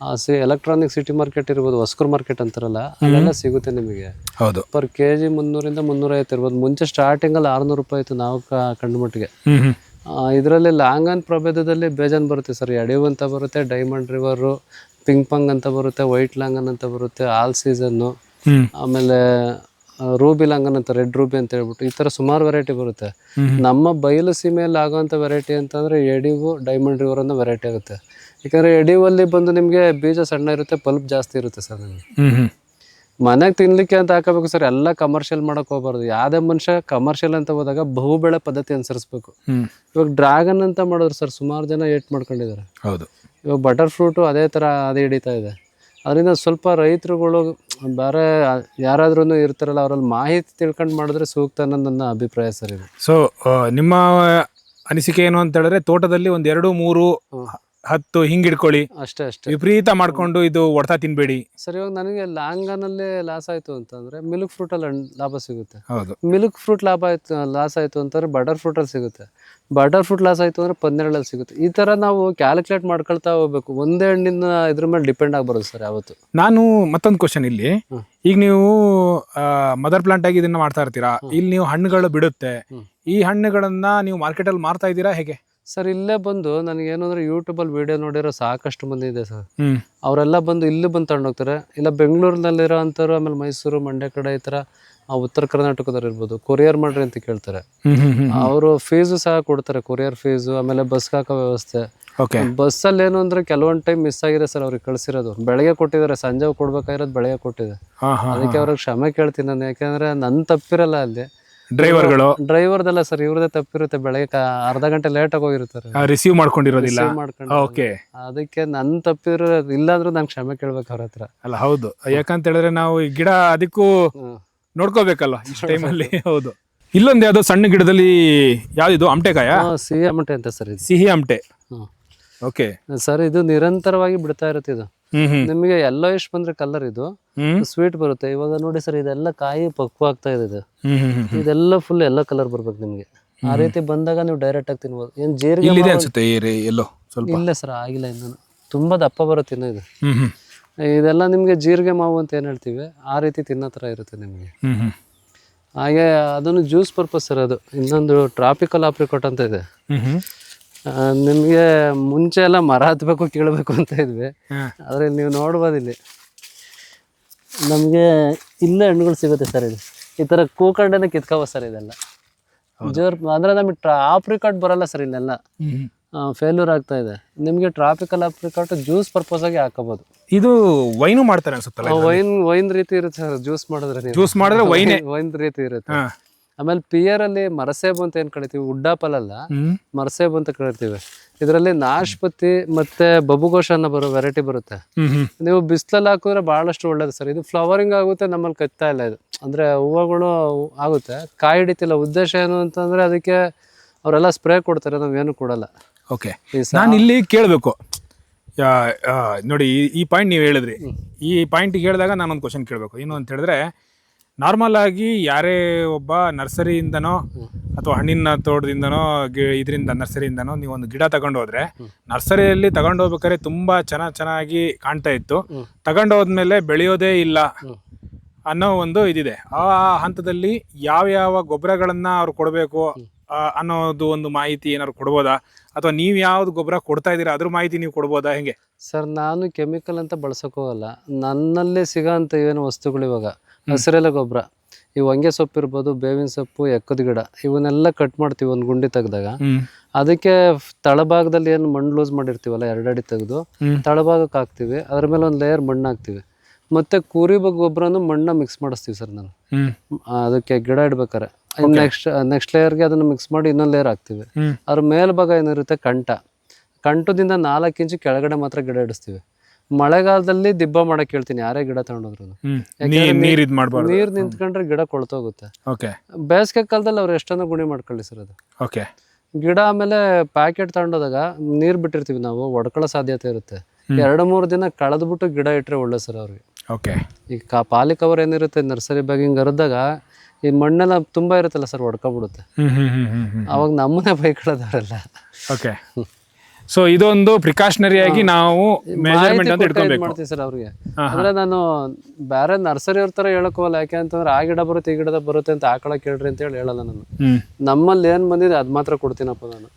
ಎಲ ಎಲೆಕ್ಟ್ರಾನಿಕ್ ಸಿಟಿ ಮಾರ್ಕೆಟ್ ಇರ್ಬೋದು ಹೊಸ್ಕೂರು ಮಾರ್ಕೆಟ್ ಅಂತಾರಲ್ಲ ಅಲ್ಲೆಲ್ಲ ಸಿಗುತ್ತೆ ನಿಮಗೆ. ಹೌದು. ಪರ್ ಕೆ ಜಿ ಮುನ್ನೂರಿಂದ ಮುನ್ನೂರೈವತ್ತು ಇರ್ಬೋದು. ಮುಂಚೆ ಸ್ಟಾರ್ಟಿಂಗಲ್ಲಿ ಆರ್ನೂರು ರೂಪಾಯಿ ಇತ್ತು ನಾವು ಕಂಡುಮಟ್ಟಿಗೆ ಇದರಲ್ಲಿ ಮಟ್ಟಿಗೆ. ಇದರಲ್ಲಿ ಲಾಂಗನ್ ಪ್ರಭೇದದಲ್ಲಿ ಬೇಜಾನ್ ಬರುತ್ತೆ ಸರ್. ಎಡಿಯು ಅಂತ ಬರುತ್ತೆ ಡೈಮಂಡ್ ರಿವರು ಪಿಂಗ್ ಪಂಗ್ ಅಂತ ಬರುತ್ತೆ ವೈಟ್ ಲಾಂಗನ್ ಅಂತ ಬರುತ್ತೆ ಆಲ್ ಸೀಸನ್ನು ಆಮೇಲೆ ರೂಬಿ ಲಾಂಗನ್ ಅಂತ ರೆಡ್ ರೂಬಿ ಅಂತ ಹೇಳ್ಬಿಟ್ಟು ಈ ತರ ಸುಮಾರು ವೆರೈಟಿ ಬರುತ್ತೆ. ನಮ್ಮ ಬಯಲು ಸೀಮೆಯಲ್ಲಿ ಆಗುವಂತ ವೆರೈಟಿ ಅಂತಂದ್ರೆ ಎಡಿವು ಡೈಮಂಡ್ ರಿವರ್ ಅನ್ನೋ ವೆರೈಟಿ ಆಗುತ್ತೆ. ಯಾಕಂದರೆ ಎಡಿವಲ್ಲಿ ಬಂದು ನಿಮಗೆ ಬೀಜ ಸಣ್ಣ ಇರುತ್ತೆ ಪಲ್ಪ್ ಜಾಸ್ತಿ ಇರುತ್ತೆ ಸರ್ ನಿಮಗೆ. ಮನೆಗೆ ತಿನ್ಲಿಕ್ಕೆ ಅಂತ ಹಾಕಬೇಕು ಸರ್ ಎಲ್ಲ ಕಮರ್ಷಿಯಲ್ ಮಾಡಕ್ ಹೋಗ್ಬಾರ್ದು. ಯಾವ್ದೇ ಮನುಷ್ಯ ಕಮರ್ಷಿಯಲ್ ಅಂತ ಹೋದಾಗ ಬಹುಬೆಳೆ ಪದ್ಧತಿ ಅನುಸರಿಸ್ಬೇಕು. ಇವಾಗ ಡ್ರಾಗನ್ ಅಂತ ಮಾಡಿದ್ರು ಸರ್ ಸುಮಾರು ಜನ ಏಟ್ ಮಾಡ್ಕೊಂಡಿದ್ದಾರೆ. ಹೌದು. ಇವಾಗ ಬಟರ್ ಫ್ರೂಟು ಅದೇ ಥರ ಅದೇ ಹಿಡಿತಾ ಇದೆ. ಅದರಿಂದ ಸ್ವಲ್ಪ ರೈತರುಗಳು ಬೇರೆ ಯಾರಾದ್ರೂ ಇರ್ತಾರಲ್ಲ ಅವರಲ್ಲಿ ಮಾಹಿತಿ ತಿಳ್ಕೊಂಡು ಮಾಡಿದ್ರೆ ಸೂಕ್ತ ಅನ್ನೋದು ನನ್ನ ಅಭಿಪ್ರಾಯ ಸರ್ ಇದು. ಸೊ ನಿಮ್ಮ ಅನಿಸಿಕೆ ಏನು ಅಂತ ಹೇಳಿದ್ರೆ ತೋಟದಲ್ಲಿ ಒಂದ್ ಎರಡು ಮೂರು ಹತ್ತು ಹಿಂಗ್ ಹಿಡ್ಕೊಳ್ಳಿ ಅಷ್ಟೇ ಅಷ್ಟೇ. ವಿಪರೀತ ಮಾಡ್ಕೊಂಡು ಇದು ಹೊಡ್ತಾ ತಿನ್ಬೇಡಿ. ಸರ್ ಇವಾಗ ನನಗೆ ಲಾಂಗನಲ್ಲೇ ಲಾಸ್ ಆಯ್ತು ಅಂತಂದ್ರೆ ಮಿಲ್ಕ್ ಫ್ರೂಟ್ ಅಲ್ಲಿ ಲಾಭ ಸಿಗುತ್ತೆ. ಹೌದು. ಮಿಲ್ಕ್ ಫ್ರೂಟ್ ಲಾಭ ಆಯ್ತು ಲಾಸ್ ಆಯ್ತು ಅಂತಂದ್ರೆ ಬಟರ್ ಫ್ರೂಟ್ ಅಲ್ಲಿ ಸಿಗುತ್ತೆ. ಬಟರ್ ಫ್ರೂಟ್ ಲಾಸ್ ಆಯ್ತು ಅಂದ್ರೆ ಪನ್ನೆರಡಲ್ಲಿ ಸಿಗುತ್ತೆ. ಈ ತರ ನಾವು ಕ್ಯಾಲ್ಕುಲೇಟ್ ಮಾಡ್ಕೊಳ್ತಾ ಹೋಗ್ಬೇಕು. ಒಂದೇ ಹಣ್ಣಿನ ಇದ್ರ ಮೇಲೆ ಡಿಪೆಂಡ್ ಆಗ್ಬಾರ್ದು ಸರ್ ಯಾವತ್ತು. ನಾನು ಮತ್ತೊಂದು ಕ್ವಶನ್ ಇಲ್ಲಿ. ಈಗ ನೀವು ಮದರ್ ಪ್ಲಾಂಟ್ ಆಗಿ ಇದನ್ನ ಮಾಡ್ತಾ ಇರ್ತೀರಾ? ಇಲ್ಲಿ ನೀವು ಹಣ್ಣುಗಳು ಬಿಡುತ್ತೆ. ಈ ಹಣ್ಣುಗಳನ್ನ ನೀವು ಮಾರ್ಕೆಟ್ ಅಲ್ಲಿ ಮಾರ್ತಾ ಇದ್ದೀರಾ ಹೇಗೆ? ಸರ್ ಇಲ್ಲೇ ಬಂದು ನನಗೆ ಏನು ಅಂದ್ರೆ ಯೂಟ್ಯೂಬಲ್ಲಿ ವಿಡಿಯೋ ನೋಡಿರೋ ಸಾಕಷ್ಟು ಮಂದಿ ಇದೆ ಸರ್. ಅವರೆಲ್ಲ ಬಂದು ಇಲ್ಲಿ ಬಂದು ತಗೊಂಡೋಗ್ತಾರೆ ಇಲ್ಲ ಬೆಂಗಳೂರಿನಲ್ಲಿರೋ ಅಂಥವ್ರು ಆಮೇಲೆ ಮೈಸೂರು ಮಂಡ್ಯ ಕಡೆ ಈ ಥರ ಆ ಉತ್ತರ ಕರ್ನಾಟಕದವ್ರು ಇರ್ಬೋದು. ಕೊರಿಯರ್ ಮಾಡ್ರಿ ಅಂತ ಕೇಳ್ತಾರೆ. ಅವರು ಫೀಸು ಸಹ ಕೊಡ್ತಾರೆ ಕೊರಿಯರ್ ಫೀಸು ಆಮೇಲೆ ಬಸ್ ಹಾಕೋ ವ್ಯವಸ್ಥೆ. ಬಸ್ ಬಸ್ಸಲ್ಲಿ ಏನು ಅಂದ್ರೆ ಕೆಲವೊಂದು ಟೈಮ್ ಮಿಸ್ ಆಗಿದೆ ಸರ್ ಅವ್ರಿಗೆ ಕಳ್ಸಿರೋದು. ಬೆಳಗ್ಗೆ ಕೊಟ್ಟಿದ್ದಾರೆ ಸಂಜೆ ಕೊಡ್ಬೇಕಾಗಿರೋದು ಬೆಳಗ್ಗೆ ಕೊಟ್ಟಿದೆ. ಅದಕ್ಕೆ ಅವ್ರಿಗೆ ಕ್ಷಮೆ ಕೇಳ್ತೀನಿ ನಾನು. ಯಾಕೆಂದ್ರೆ ನನ್ನ ತಪ್ಪಿರಲ್ಲ ಅಲ್ಲಿ. ಡ್ರೈವರ್ಗಳು ಡ್ರೈವರ್ದಲ್ಲ ಸರ್ ಇವ್ರದೇ ತಪ್ಪಿರುತ್ತೆ. ಬೆಳಗ್ಗೆ ಅರ್ಧ ಗಂಟೆ ಲೇಟ್ ಆಗಿ ಹೋಗಿರ್ತಾರೆ. ರಿಸೀವ್ ಮಾಡ್ಕೊಂಡಿರೋದಿಲ್ಲ? ಮಾಡ್ಕೊಂಡು ಓಕೆ ಅದಕ್ಕೆ ನನ್ನ ತಪ್ಪಿರೋ ಇಲ್ಲಾಂದ್ರೂ ನಂಗೆ ಕ್ಷಮೆ ಕೇಳ್ಬೇಕು ಅವ್ರ ಹತ್ರ. ಅಲ್ಲ ಹೌದು. ಯಾಕಂತ ಹೇಳಿದ್ರೆ ನಾವು ಈ ಗಿಡ ಅದಕ್ಕೂ. ನೋಡ್ಕೋಬೇಕಲ್ಲ <laughs> ಇಷ್ಟ ಟೈಮಲ್ಲಿ ಹೌದು. ಇಲ್ಲೊಂದು ಯಾವ್ದೋ ಸಣ್ಣ ಗಿಡದಲ್ಲಿ ಯಾವ್ದಿದು ಅಮಟೆಕಾಯ? ಸಿಹಿ ಅಮಟೆ ಅಂತ ಸರ್ ಇದು. ಸಿಹಿ ಅಮಟೆ. ಓಕೆ ಸರ್ ಇದು ನಿರಂತರವಾಗಿ ಬಿಡ್ತಾ ಇರುತ್ತೆ ಇದು. ನಿಮಗೆ ಎಲ್ಲೋ ಇಷ್ಟು ಬಂದ್ರೆ ಕಲರ್ ಇದು. ಸ್ವೀಟ್ ಬರುತ್ತೆ. ಇವಾಗ ನೋಡಿ ಸರ್ ಇದೆಲ್ಲ ಕಾಯಿ ಪಕ್ವ ಆಗ್ತಾ ಇದೆ ಇದು. ಇದೆಲ್ಲ ಫುಲ್ ಎಲ್ಲ ಕಲರ್ ಬರ್ಬೇಕು ನಿಮಗೆ. ಆ ರೀತಿ ಬಂದಾಗ ನೀವು ಡೈರೆಕ್ಟ್ ಆಗಿ ತಿನ್ಬೋದು. ಏನ್ ಜೀರಿಗೆ ಅನ್ಸುತ್ತೆ ಎಲ್ಲೋ ಸ್ವಲ್ಪ. ಇಲ್ಲ ಸರ್ ಆಗಿಲ್ಲ ಇನ್ನು. ತುಂಬಾ ದಪ್ಪ ಬರುತ್ತೆ ಇನ್ನು ಇದು. ಇದೆಲ್ಲ ನಿಮಗೆ ಜೀರಿಗೆ ಮಾವು ಅಂತ ಏನು ಹೇಳ್ತೀವಿ ಆ ರೀತಿ ತಿನ್ನೋ ತರ ಇರುತ್ತೆ ನಿಮಗೆ. ಹಾಗೆ ಅದನ್ನು ಜ್ಯೂಸ್ ಪರ್ಪಸ್ ಸರ್ ಅದು. ಇನ್ನೊಂದು ಟ್ರಾಪಿಕಲ್ ಆಪ್ರಿಕಾಟ್ ಅಂತ ಇದೆ. ನಿಮಗೆ ಮುಂಚೆ ಎಲ್ಲ ಮರ ಹತ್ಬೇಕು ಕೀಳಬೇಕು ಅಂತ ಇದ್ವಿ. ಆದ್ರೆ ಅದ್ರಲ್ಲಿ ನೀವು ನೋಡ್ಬೋದು ಇಲ್ಲಿ. ನಮಗೆ ಇಲ್ಲೇ ಹಣ್ಣುಗಳು ಸಿಗುತ್ತೆ ಸರ್ ಇದು ಈ ತರ ಕೂಕಂಡನೆ ಕಿತ್ಕೋವ ಸರ್ ಇದೆಲ್ಲ. ಜೋರ್ ಅಂದ್ರೆ ನಮಗೆ ಟ್ರಾ ಆಪ್ರಿಕಾಟ್ ಬರಲ್ಲ ಸರ್ ಇಲ್ಲೆಲ್ಲ. ಫೇಲ್ಯೂರ್ ಆಗ್ತಾ ಇದೆ. ನಿಮಗೆ ಟ್ರಾಪಿಕಲ್ ಆಪ್ರಿಕಾಟ್ ಜ್ಯೂಸ್ ಪರ್ಪಸ್ ಆಗಿ ಹಾಕೋಬಹುದು ಇದು ವೈನು ಮಾಡ್ತಾರೆ ಅನ್ಸುತ್ತಲ್ಲ ವೈನ್ ವೈನ್ ರೀತಿ ಇರುತ್ತೆ ಸರ್ ಜ್ಯೂಸ್ ಮಾಡಿದ್ರೆ ಜ್ಯೂಸ್ ಮಾಡಿದ್ರೆ ವೈನ್. ವೈನ್ ರೀತಿ ಇರುತ್ತೆ. ಆಮೇಲೆ ಪಿಯರ್ ಅಲ್ಲಿ ಮರಸೇಬು ಅಂತ ಏನ್ ಕಳಿತೀವಿ ಉಡ್ಡಾಪಲ್ ಅಲ್ಲ ಮರಸೇಬು ಅಂತ ಕರಿತೀವಿ. ಇದರಲ್ಲಿ ನಾಶ್ಪತಿ ಮತ್ತೆ ಬಬುಗೋಶ ಅನ್ನೋ ಬರೋ ವೆರೈಟಿ ಬರುತ್ತೆ. ನೀವು ಬಿಸಿಲಲ್ಲಿ ಹಾಕಿದ್ರೆ ಬಹಳಷ್ಟು ಒಳ್ಳೇದು ಸರ್. ಇದು ಫ್ಲವರಿಂಗ್ ಆಗುತ್ತೆ ನಮ್ಮಲ್ಲಿ ಕತ್ತಾ ಇಲ್ಲ ಇದು. ಅಂದ್ರೆ ಹೂವುಗಳು ಆಗುತ್ತೆ. ಕಾಯಿ ಹಿಡಿತಿಲ್ಲ. ಉದ್ದೇಶ ಏನು ಅಂತಂದ್ರೆ ಅದಕ್ಕೆ ಅವರೆಲ್ಲ ಸ್ಪ್ರೇ ಕೊಡ್ತಾರೆ. ನಾವೇನು ಕೊಡಲ್ಲ. ಓಕೆ ನಾನು ಇಲ್ಲಿ ಕೇಳಬೇಕು. ನೋಡಿ ಈ- ಈ ಪಾಯಿಂಟ್ ನೀವು ಹೇಳಿದ್ರಿ. ಈ ಪಾಯಿಂಟ್ ಹೇಳಿದಾಗ ನಾನೊಂದು ಕ್ವಶನ್ ಕೇಳಬೇಕು. ಏನು ಅಂತ ಹೇಳಿದ್ರೆ ನಾರ್ಮಲ್ ಆಗಿ ಯಾರೇ ಒಬ್ಬ ನರ್ಸರಿಯಿಂದನೋ ಅಥವಾ ಹಣ್ಣಿನ ತೋಟದಿಂದನೋ, ಗಿ- ಇದರಿಂದ, ನರ್ಸರಿಯಿಂದನೋ ನೀವು ಒಂದು ಗಿಡ ತಗೊಂಡು ಹೋದ್ರೆ ನರ್ಸರಿಯಲ್ಲಿ ತಗೊಂಡು ಹೋಗ್ಬೇಕಾದ್ರೆ ತುಂಬಾ ಚೆನ್ನಾಗಿ ಚೆನ್ನಾಗಿ ಕಾಣ್ತಾ ಇತ್ತು. ತಗೊಂಡು ಹೋದ್ಮೇಲೆ ಬೆಳೆಯೋದೇ ಇಲ್ಲ ಅನ್ನೋ ಒಂದು ಇದಿದೆ. ಆ ಹಂತದಲ್ಲಿ ಯಾವ ಯಾವ ಗೊಬ್ಬರಗಳನ್ನ ಅವ್ರು ಕೊಡಬೇಕು ಅನ್ನೋದು ಒಂದು ಮಾಹಿತಿ ಏನಾದ್ರು ಕೊಡ್ಬೋದಾ? ಅಥವಾ ನೀವು ಯಾವ್ದು ಗೊಬ್ಬರ ಕೊಡ್ತಾ ಇದ್ದೀರಾ, ಅದ್ರ ಮಾಹಿತಿ ನೀವು ಕೊಡ್ಬೋದಾ? ಹೆಂಗೆ? ಸರ್, ನಾನು ಕೆಮಿಕಲ್ ಅಂತ ಬಳಸಕ್ ಹೋಗಲ್ಲ ನನ್ನಲ್ಲೇ ಸಿಗೋಂಥ ಏನು ವಸ್ತುಗಳು ಇವಾಗ ಹಸಿರೆಲೆ ಗೊಬ್ಬರ ಈ ಹೊಂಗೆ ಸೊಪ್ಪು ಇರ್ಬೋದು ಬೇವಿನ ಸೊಪ್ಪು ಎಕ್ಕದ ಗಿಡ ಇವನ್ನೆಲ್ಲ ಕಟ್ ಮಾಡ್ತೀವಿ ಒಂದು ಗುಂಡಿ ತೆಗ್ದಾಗ. ಅದಕ್ಕೆ ತಳಭಾಗದಲ್ಲಿ ಏನು ಮಣ್ಣು ಲೂಸ್ ಮಾಡಿರ್ತೀವಲ್ಲ ಎರಡಡಿ ತೆಗೆದು. ತಳಭಾಗಕ್ಕೆ ಹಾಕ್ತಿವಿ ಅದ್ರ ಮೇಲೆ ಒಂದು ಲೇಯರ್ ಮಣ್ಣು ಹಾಕ್ತಿವಿ. ಮತ್ತೆ ಕುರಿ ಗೊಬ್ಬರನು ಮಣ್ಣ ಮಿಕ್ಸ್ ಮಾಡಿಸ್ತೀವಿ ಸರ್ ನಾನು ಅದಕ್ಕೆ ಗಿಡ ಇಡ್ಬೇಕಾರೆ. ನೆಕ್ಸ್ಟ್ ನೆಕ್ಸ್ಟ್ ಲೇಯರ್ಗೆ ಅದನ್ನು ಮಿಕ್ಸ್ ಮಾಡಿ ಇನ್ನೊಂದು ಲೇಯರ್ ಹಾಕ್ತಿವಿ. ಅದ್ರ ಮೇಲ್ಭಾಗ ಏನಿರುತ್ತೆ ಕಂಠ. ಕಂಠದಿಂದ ನಾಲ್ಕು ಇಂಚು ಕೆಳಗಡೆ ಮಾತ್ರ ಗಿಡ ಇಡಿಸ್ತೀವಿ. ಮಳೆಗಾಲದಲ್ಲಿ ದಿಬ್ಬ ಮಾಡಕ್ ಹೇಳ್ತೀನಿ ಯಾರೇ ಗಿಡ ತಗೊಂಡೋದ್ರು. ನೀರ್ ನೀರ್ ಇದ್ ಮಾಡ್ಬಾರ್ದು ನೀರ್ ನಿಂತ್ಕೊಂಡ್ರೆ ಗಿಡ ಕೊಳ್ತೋಗುತ್ತೆ. ಓಕೆ. ಬೇಸಿಗೆ ಕಾಲದಲ್ಲಿ ಅವ್ರು ಎಷ್ಟೊಂದು ಗುಣಿ ಮಾಡ್ಕೊಳ್ಳಿ ಸರ್ ಅದು. ಓಕೆ. ಗಿಡ ಆಮೇಲೆ ಪ್ಯಾಕೆಟ್ ತಗೊಂಡೋದಾಗ ನೀರ್ ಬಿಟ್ಟಿರ್ತೀವಿ ನಾವು ಒಡ್ಕೊಳ್ಳೋ ಸಾಧ್ಯತೆ ಇರುತ್ತೆ. ಎರಡು ಮೂರು ದಿನ ಕಳೆದ್ಬಿಟ್ಟು ಗಿಡ ಇಟ್ಟರೆ ಒಳ್ಳೆ ಸರ್ ಅವ್ರಿಗೆ. ಓಕೆ. ಈಗ ಕಾ ಪಾಲಿ ಕವರ್ ಏನಿರುತ್ತೆ ನರ್ಸರಿ ಬ್ಯಾಗ್ ಹಿಂಗೆ ಅರದಾಗ ಈ ಮಣ್ಣೆಲ್ಲ ತುಂಬಾ ಇರುತ್ತಲ್ಲ ಸರ್ ಹೊಡ್ಕೊಬಿಡುತ್ತೆ ಬಿಡುತ್ತೆ ಹ್ಮ್ ಹ್ಮ್ ಹ್ಮ್ ಹ್ಮ್ ಅವಾಗ ನಮ್ಮನ್ನೇ ಬೈಕೊಳ್ಳೋದವರೆಲ್ಲ. ಓಕೆ. ಸೊ ಇದೊಂದು ಪ್ರಿಕಾಷನರಿ ಆಗಿ ನಾವು ಮೆಜರ್ಮೆಂಟ್ ಅಂತ ಇಟ್ಕೊಬೇಕು. ಮಾಡ್ತೀವಿ ಸರ್ ಅವ್ರಿಗೆ. ಅಂದ್ರೆ ನಾನು ಬೇರೆ ನರ್ಸರಿ ಅವ್ರ ತರ ಹೇಳಕೋಲ್ಲ ಯಾಕೆ ಅಂತಂದ್ರೆ ಆ ಗಿಡ ಬರುತ್ತೆ ಈ ಗಿಡದ ಬರುತ್ತೆ ಅಂತ ಆಕಳ ಕೇಳ್ರಿ ಅಂತ ಹೇಳಿ ಹೇಳಲ್ಲ ನಾನು. ನಮ್ಮಲ್ಲಿ ಏನ್ ಬಂದಿದೆ ಅದ್ ಮಾತ್ರ ಕೊಡ್ತೀನಪ್ಪ ನಾನು.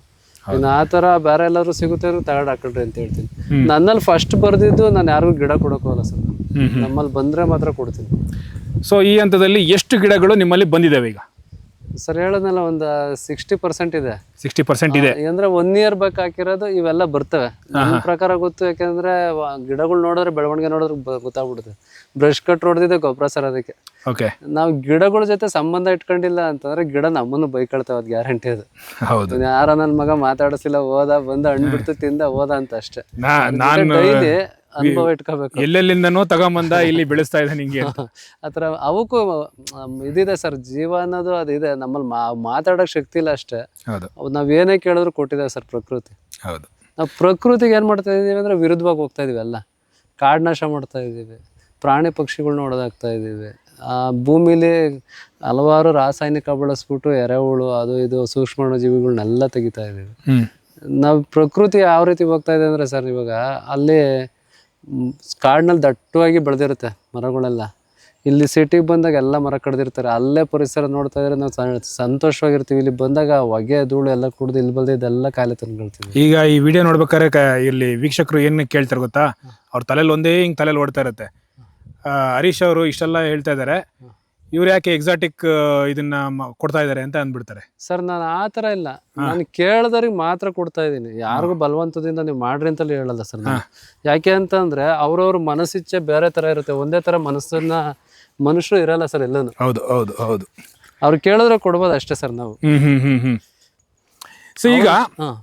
ಇನ್ನು ಆ ತರ ಬೇರೆ ಎಲ್ಲರೂ ಸಿಗುತ್ತೆ ತಗಡ್ ಹಾಕಳ್ರಿ ಅಂತ ಹೇಳ್ತೀನಿ. ನನ್ನಲ್ಲಿ ಫಸ್ಟ್ ಬರ್ದಿದ್ದು ನಾನು ಯಾರಿಗೂ ಗಿಡ ಕೊಡೋಕೋಲ್ಲ ಸರ್. ನಾನು ಹ್ಮ್ ಹ್ಮ್. ನಮ್ಮಲ್ಲಿ ಬಂದ್ರೆ ಮಾತ್ರ ಕೊಡ್ತೀನಿ. ಸೊ ಈ ಹಂತದಲ್ಲಿ ಎಷ್ಟು ಗಿಡಗಳು ನಿಮ್ಮಲ್ಲಿ ಬಂದಿದಾವೆ ಈಗ? ಸರ್ ಹೇಳೋದ್ನಲ್ಲ ಒಂದು ಸಿಕ್ಸ್ಟಿ ಪರ್ಸೆಂಟ್ ಇದೆ. ಸಿಕ್ಸ್ಟಿ ಪರ್ಸೆಂಟ್ ಇದೆ. ಅಂದ್ರೆ ಒನ್ ಇಯರ್ ಬ್ಯಾಕ್ ಹಾಕಿರೋದು ಇವೆಲ್ಲ ಬರ್ತವೆ. ನನ್ನ ಪ್ರಕಾರ ಗೊತ್ತು ಯಾಕಂದ್ರೆ ಗಿಡಗಳು ನೋಡಿದ್ರೆ ಬೆಳವಣಿಗೆ ನೋಡಿದ್ರೆ ಗೊತ್ತಾಗ್ಬಿಡುತ್ತೆ. ಬ್ರಷ್ ಕಟ್ ಹೊಡೆದಿದೆ ಗೊಬ್ಬರ ಸರ್ ಅದಕ್ಕೆ. ಓಕೆ ನಾವು ಗಿಡಗಳ ಜೊತೆ ಸಂಬಂಧ ಇಟ್ಕೊಂಡಿಲ್ಲ ಅಂತಂದ್ರೆ ಗಿಡ ನಮ್ಮನ್ನು ಬೈಕೊಳ್ತಾವ ಅದು ಗ್ಯಾರಂಟಿ ಅದು. ಹೌದು. ಯಾರ ನನ್ನ ಮಗ ಮಾತಾಡಿಸಿಲ್ಲ ಹೋದ ಬಂದ ಹಣ್ಣು ಬಿಡ್ತು ತಿಂದ ಹೋದ ಅಂತ ಅಷ್ಟೇ. ಡೈಲಿ ಅನುಭವ ಇಟ್ಕೋಬೇಕು. ಎಲ್ಲೆಲ್ಲಿಂದನೋ ತಗೊಂಬಂದ ಇಲ್ಲಿ ಬೆಳೆಸ್ತಾ ಇದೆ ನಿಂಗೆ <laughs> ಆತರ ಅವಕ್ಕೂ ಇದಿದೆ ಸರ್ ಜೀವ ಅನ್ನೋದು ಅದಿದೆ ನಮ್ಮಲ್ಲಿ ಮಾ ಮಾತಾಡೋಕ್ ಶಕ್ತಿ ಇಲ್ಲ ಅಷ್ಟೇ. ನಾವ್ ಏನೇ ಕೇಳಿದ್ರು ಕೊಟ್ಟಿದೆ ಸರ್ ಪ್ರಕೃತಿ. ಹೌದು. ನಾವು ಪ್ರಕೃತಿಗೆ ಏನ್ ಮಾಡ್ತಾ ಇದೀವಿ ಅಂದ್ರೆ ವಿರುದ್ಧವಾಗಿ ಹೋಗ್ತಾ ಇದೀವಿ ಎಲ್ಲ ಕಾಡು ನಾಶ ಮಾಡ್ತಾ ಇದ್ದೀವಿ ಪ್ರಾಣಿ ಪಕ್ಷಿಗಳ್ನ ಹೊಡೆದಾಕ್ತಾ ಇದ್ದೀವಿ ಆ ಭೂಮಿಲಿ ಹಲವಾರು ರಾಸಾಯನಿಕ ಬಳಸ್ಬಿಟ್ಟು ಎರೆಹುಳು ಅದು ಇದು ಸೂಕ್ಷ್ಮಾಣು ಜೀವಿಗಳನ್ನೆಲ್ಲ ತೆಗಿತಾ ಇದ್ದೀವಿ ನಾವು ಪ್ರಕೃತಿ ಯಾವ ರೀತಿ ಹೋಗ್ತಾ ಇದೆ ಅಂದ್ರೆ ಸರ್ ಇವಾಗ ಅಲ್ಲಿ ಕಾಡಿನಲ್ಲಿ ದಟ್ಟವಾಗಿ ಬೆಳೆದಿರುತ್ತೆ ಮರಗಳೆಲ್ಲ. ಇಲ್ಲಿ ಸಿಟಿಗೆ ಬಂದಾಗ ಎಲ್ಲ ಮರ ಕಡ್ದಿರ್ತಾರೆ. ಅಲ್ಲೇ ಪರಿಸರ ನೋಡ್ತಾ ಇದ್ರೆ ನಾವು ಸಂತೋಷವಾಗಿರ್ತೀವಿ. ಇಲ್ಲಿ ಬಂದಾಗ ಹೊಗೆ, ಧೂಳು ಎಲ್ಲ ಕುಡಿದು ಇಲ್ಲಿ ಬಂದಿದ್ದೆಲ್ಲ ಕಾಯಿಲೆ ತಂದ್ಕೊಳ್ತೀವಿ ಈಗ ಈ ವಿಡಿಯೋ ನೋಡ್ಬೇಕಾದ್ರೆ ಇಲ್ಲಿ ವೀಕ್ಷಕರು ಏನು ಕೇಳ್ತಾರೆ ಗೊತ್ತಾ? ಅವ್ರ ತಲೆಯಲ್ಲಿ ಒಂದೇ ಹಿಂಗೆ ತಲೆಯಲ್ಲಿ ಓಡ್ತಾ ಇರುತ್ತೆ. ಹರೀಶ್ ಅವರು ಇಷ್ಟೆಲ್ಲ ಹೇಳ್ತಾ ಇದ್ದಾರೆ ಇವ್ರು ಯಾಕೆ ಎಕ್ಸಾಟಿಕ್ ಇದನ್ನ ಮ- ಕೊಡ್ತಾ ಇದ್ದಾರೆ ಅಂತ ಅಂದ್ಬಿಡ್ತಾರೆ. ಸರ್ ನಾನು ಆ ತರ ಇಲ್ಲ. ನಾನು ಕೇಳದವ್ರಿಗೆ ಮಾತ್ರ ಕೊಡ್ತಾ ಇದ್ದೀನಿ. ಯಾರಿಗೂ ಬಲವಂತದಿಂದ ನೀವು ಮಾಡ್ರಿ ಅಂತಲೇ ಹೇಳಲ್ಲ ಸರ್ ನಾನು. ಯಾಕೆ ಅಂತಂದ್ರೆ ಅವ್ರವ್ರ ಮನಸ್ಸಿಚ್ಛೆ ಬೇರೆ ತರ ಇರುತ್ತೆ. ಒಂದೇ ತರ ಮನಸ್ಸನ್ನ ಮನುಷ್ಯರು ಇರಲ್ಲ ಸರ್ ಎಲ್ಲೂ ಹೌದು ಹೌದು ಹೌದು. ಅವ್ರು ಕೇಳಿದ್ರೆ ಕೊಡ್ಬೋದು ಅಷ್ಟೇ ಸರ್ ನಾವು. ಹ್ಮ್ ಹ್ಮ್ ಹ್ಮ್ ಹ್ಮ್. ಸೊ ಈಗ ಹಾಂ.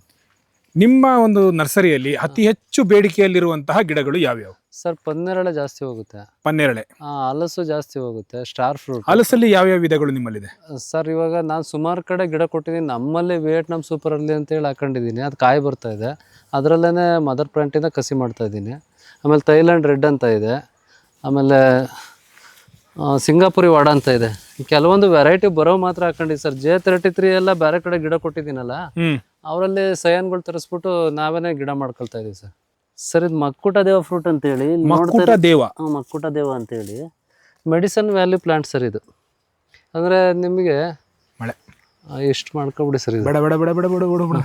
ನಿಮ್ಮ ಒಂದು ನರ್ಸರಿಯಲ್ಲಿ ಅತಿ ಹೆಚ್ಚು ಬೇಡಿಕೆಯಲ್ಲಿರುವಂತಹ ಗಿಡಗಳು ಯಾವ್ಯಾವು? ಸರ್ ಪನ್ನೆರಳೆ ಜಾಸ್ತಿ ಹೋಗುತ್ತೆ. ಪನ್ನೇರಳೆ. ಆ, ಹಲಸು ಜಾಸ್ತಿ ಹೋಗುತ್ತೆ ಸ್ಟಾರ್ ಫ್ರೂಟ್ ಹಲಸಲ್ಲಿ ಯಾವ್ಯಾವ ವಿಧಗಳು ನಿಮ್ಮಲ್ಲಿದೆ? ಸರ್ ಇವಾಗ ನಾನು ಸುಮಾರು ಕಡೆ ಗಿಡ ಕೊಟ್ಟಿದ್ದೀನಿ ನಮ್ಮಲ್ಲಿ ವಿಯೆಟ್ನಾಮ್ ಸೂಪರ್ ಅಲ್ಲಿ ಅಂತೇಳಿ ಹಾಕೊಂಡಿದ್ದೀನಿ ಅದು ಕಾಯಿ ಬರ್ತಾ ಇದೆ. ಅದರಲ್ಲೇ ಮದರ್ ಪ್ಲಾಂಟಿಂದ ಕಸಿ ಮಾಡ್ತಾ ಇದ್ದೀನಿ ಆಮೇಲೆ ಥೈಲ್ಯಾಂಡ್ ರೆಡ್ ಅಂತ ಇದೆ. ಆಮೇಲೆ ಆ, ಸಿಂಗಾಪುರಿ ವಾಡ ಅಂತ ಇದೆ. ಕೆಲವೊಂದು ವೆರೈಟಿ ಬರೋ ಮಾತ್ರ ಹಾಕೊಂಡಿದ್ದೀನಿ ಸರ್. ಜೆ ತರ್ಟಿ ತ್ರೀ ಎಲ್ಲ ಬೇರೆ ಕಡೆ ಗಿಡ ಕೊಟ್ಟಿದ್ದೀನಲ್ಲ ಹ್ಮ್. ಅವರಲ್ಲಿ ಸಯನ್ಗಳು ತರಿಸ್ಬಿಟ್ಟು ನಾವೇನೇ ಗಿಡ ಮಾಡ್ಕೊಳ್ತಾ ಇದೀವಿ ಸರ್. ಸರ್ ಇದು ಮಕ್ಕುಟ ದೇವ ಫ್ರೂಟ್ ಅಂತೇಳಿ ಮಕ್ಕುಟ ದೇವ. ಮಕ್ಕುಟ ದೇವ ಅಂತೇಳಿ. ಮೆಡಿಸನ್ ವ್ಯಾಲ್ಯೂ ಪ್ಲಾಂಟ್ ಸರ್ ಇದು. ಅಂದರೆ ನಿಮಗೆ ಮಳೆ. ಎಷ್ಟು ಮಾಡ್ಕೊಬಿಡಿ ಸರ್ ಇದು. ಬೇಡ ಬೇಡ ಬೇಡ ಬೇಡ ಬೇಡ ಬೇಡ ಬೇಡ.